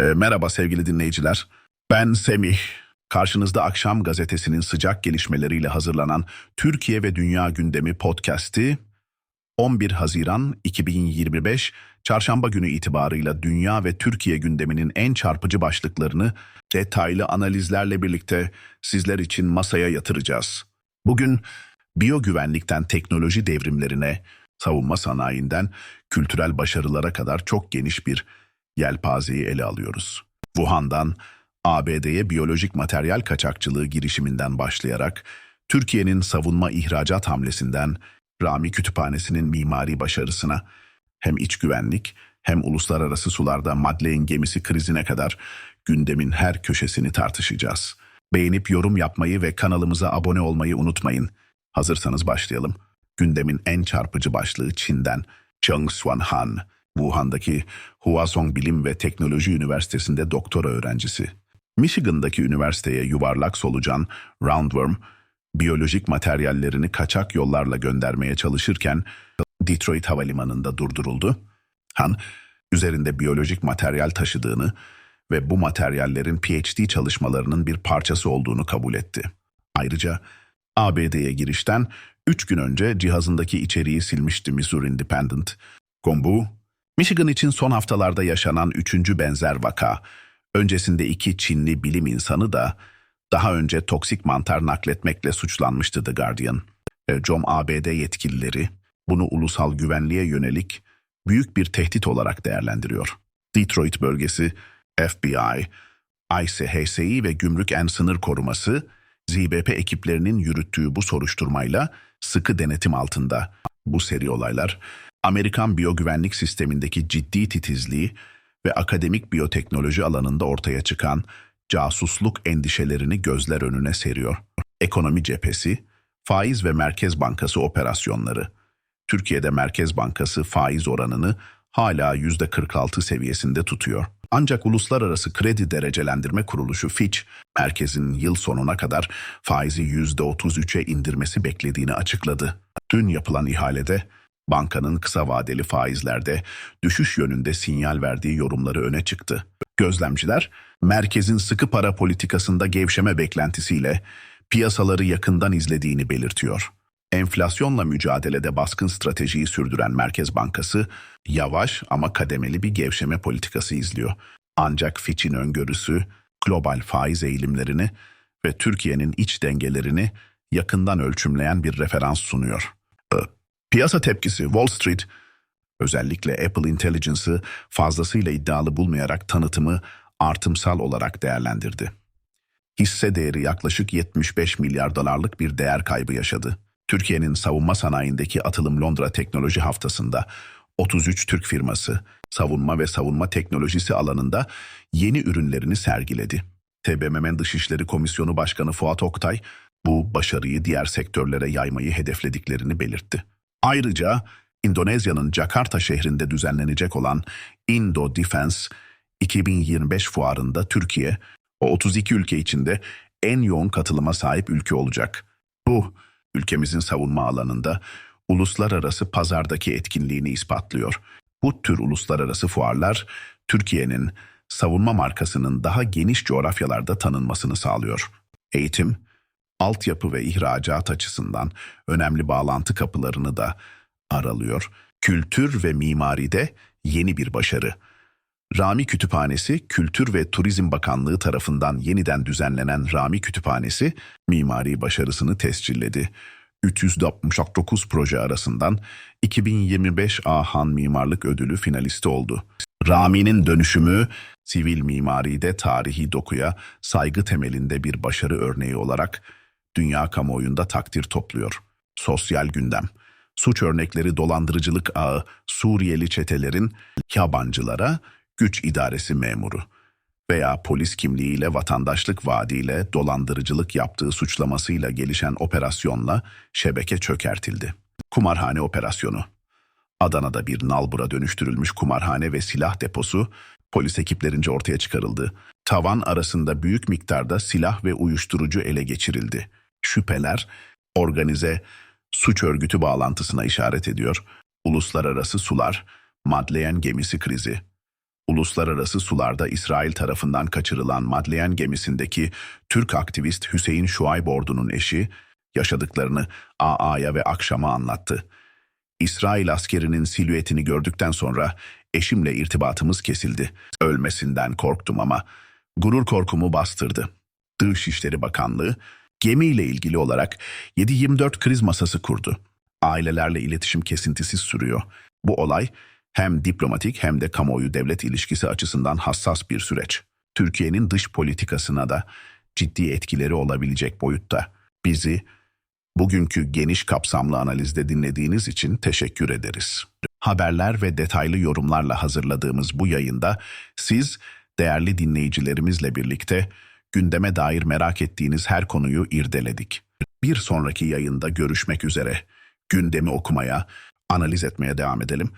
E, merhaba sevgili dinleyiciler. Ben Semih. Karşınızda Akşam Gazetesi'nin sıcak gelişmeleriyle hazırlanan Türkiye ve Dünya Gündemi podcast'i 11 Haziran 2025 Çarşamba günü itibarıyla dünya ve Türkiye gündeminin en çarpıcı başlıklarını detaylı analizlerle birlikte sizler için masaya yatıracağız. Bugün biyogüvenlikten teknoloji devrimlerine, savunma sanayinden kültürel başarılara kadar çok geniş bir yelpazeyi ele alıyoruz. Wuhan'dan ABD'ye biyolojik materyal kaçakçılığı girişiminden başlayarak Türkiye'nin savunma ihracat hamlesinden Rami Kütüphanesi'nin mimari başarısına hem iç güvenlik hem uluslararası sularda Madeleine gemisi krizine kadar gündemin her köşesini tartışacağız. Beğenip yorum yapmayı ve kanalımıza abone olmayı unutmayın. Hazırsanız başlayalım. Gündemin en çarpıcı başlığı Çin'den Cheng Xuanhan, Wuhan'daki Huazong Bilim ve Teknoloji Üniversitesi'nde doktora öğrencisi. Michigan'daki üniversiteye yuvarlak solucan Roundworm, biyolojik materyallerini kaçak yollarla göndermeye çalışırken Detroit Havalimanı'nda durduruldu. Han, üzerinde biyolojik materyal taşıdığını ve bu materyallerin PhD çalışmalarının bir parçası olduğunu kabul etti. Ayrıca ABD'ye girişten 3 gün önce cihazındaki içeriği silmişti Missouri Independent. Gombu, Michigan için son haftalarda yaşanan üçüncü benzer vaka. Öncesinde iki Çinli bilim insanı da daha önce toksik mantar nakletmekle suçlanmıştı The Guardian. E, COM ABD yetkilileri bunu ulusal güvenliğe yönelik büyük bir tehdit olarak değerlendiriyor. Detroit bölgesi, FBI, ICHSI ve Gümrük En Sınır Koruması, ZBP ekiplerinin yürüttüğü bu soruşturmayla sıkı denetim altında. Bu seri olaylar, Amerikan biyogüvenlik sistemindeki ciddi titizliği ve akademik biyoteknoloji alanında ortaya çıkan casusluk endişelerini gözler önüne seriyor. Ekonomi cephesi, faiz ve Merkez Bankası operasyonları. Türkiye'de Merkez Bankası faiz oranını hala %46 seviyesinde tutuyor. Ancak Uluslararası Kredi Derecelendirme Kuruluşu Fitch, merkezin yıl sonuna kadar faizi %33'e indirmesi beklediğini açıkladı. Dün yapılan ihalede bankanın kısa vadeli faizlerde düşüş yönünde sinyal verdiği yorumları öne çıktı. Gözlemciler, merkezin sıkı para politikasında gevşeme beklentisiyle piyasaları yakından izlediğini belirtiyor. Enflasyonla mücadelede baskın stratejiyi sürdüren Merkez Bankası, yavaş ama kademeli bir gevşeme politikası izliyor. Ancak Fitch'in öngörüsü, global faiz eğilimlerini ve Türkiye'nin iç dengelerini yakından ölçümleyen bir referans sunuyor. Piyasa tepkisi Wall Street, özellikle Apple Intelligence'ı fazlasıyla iddialı bulmayarak tanıtımı artımsal olarak değerlendirdi. Hisse değeri yaklaşık 75 milyar dolarlık bir değer kaybı yaşadı. Türkiye'nin savunma sanayindeki atılım Londra Teknoloji Haftası'nda 33 Türk firması savunma ve savunma teknolojisi alanında yeni ürünlerini sergiledi. TBMM Dışişleri Komisyonu Başkanı Fuat Oktay bu başarıyı diğer sektörlere yaymayı hedeflediklerini belirtti. Ayrıca Endonezya'nın Jakarta şehrinde düzenlenecek olan Indo Defense 2025 fuarında Türkiye, o 32 ülke içinde en yoğun katılıma sahip ülke olacak. Bu, ülkemizin savunma alanında uluslararası pazardaki etkinliğini ispatlıyor. Bu tür uluslararası fuarlar, Türkiye'nin savunma markasının daha geniş coğrafyalarda tanınmasını sağlıyor. Eğitim, altyapı ve ihracat açısından önemli bağlantı kapılarını da aralıyor. Kültür ve mimaride yeni bir başarı. Rami Kütüphanesi, Kültür ve Turizm Bakanlığı tarafından yeniden düzenlenen Rami Kütüphanesi, mimari başarısını tescilledi. 369 proje arasından 2025 Ahan Mimarlık Ödülü finalisti oldu. Rami'nin dönüşümü, sivil mimaride tarihi dokuya saygı temelinde bir başarı örneği olarak dünya kamuoyunda takdir topluyor. Sosyal gündem. Suç örnekleri dolandırıcılık ağı Suriyeli çetelerin yabancılara güç idaresi memuru veya polis kimliğiyle vatandaşlık vaadiyle dolandırıcılık yaptığı suçlamasıyla gelişen operasyonla şebeke çökertildi. Kumarhane operasyonu. Adana'da bir nalbura dönüştürülmüş kumarhane ve silah deposu polis ekiplerince ortaya çıkarıldı. Tavan arasında büyük miktarda silah ve uyuşturucu ele geçirildi. Şüpheler organize suç örgütü bağlantısına işaret ediyor. Uluslararası sular, Madeleine gemisi krizi. uluslararası sularda İsrail tarafından kaçırılan Madleyen gemisindeki Türk aktivist Hüseyin Şuayb Ordu'nun eşi yaşadıklarını AA'ya ve akşama anlattı. İsrail askerinin silüetini gördükten sonra eşimle irtibatımız kesildi. Ölmesinden korktum ama gurur korkumu bastırdı. Dışişleri Bakanlığı gemiyle ilgili olarak 7-24 kriz masası kurdu. Ailelerle iletişim kesintisiz sürüyor. Bu olay hem diplomatik hem de kamuoyu devlet ilişkisi açısından hassas bir süreç. Türkiye'nin dış politikasına da ciddi etkileri olabilecek boyutta. Bizi bugünkü geniş kapsamlı analizde dinlediğiniz için teşekkür ederiz. Haberler ve detaylı yorumlarla hazırladığımız bu yayında siz değerli dinleyicilerimizle birlikte gündeme dair merak ettiğiniz her konuyu irdeledik. Bir sonraki yayında görüşmek üzere. Gündemi okumaya, analiz etmeye devam edelim.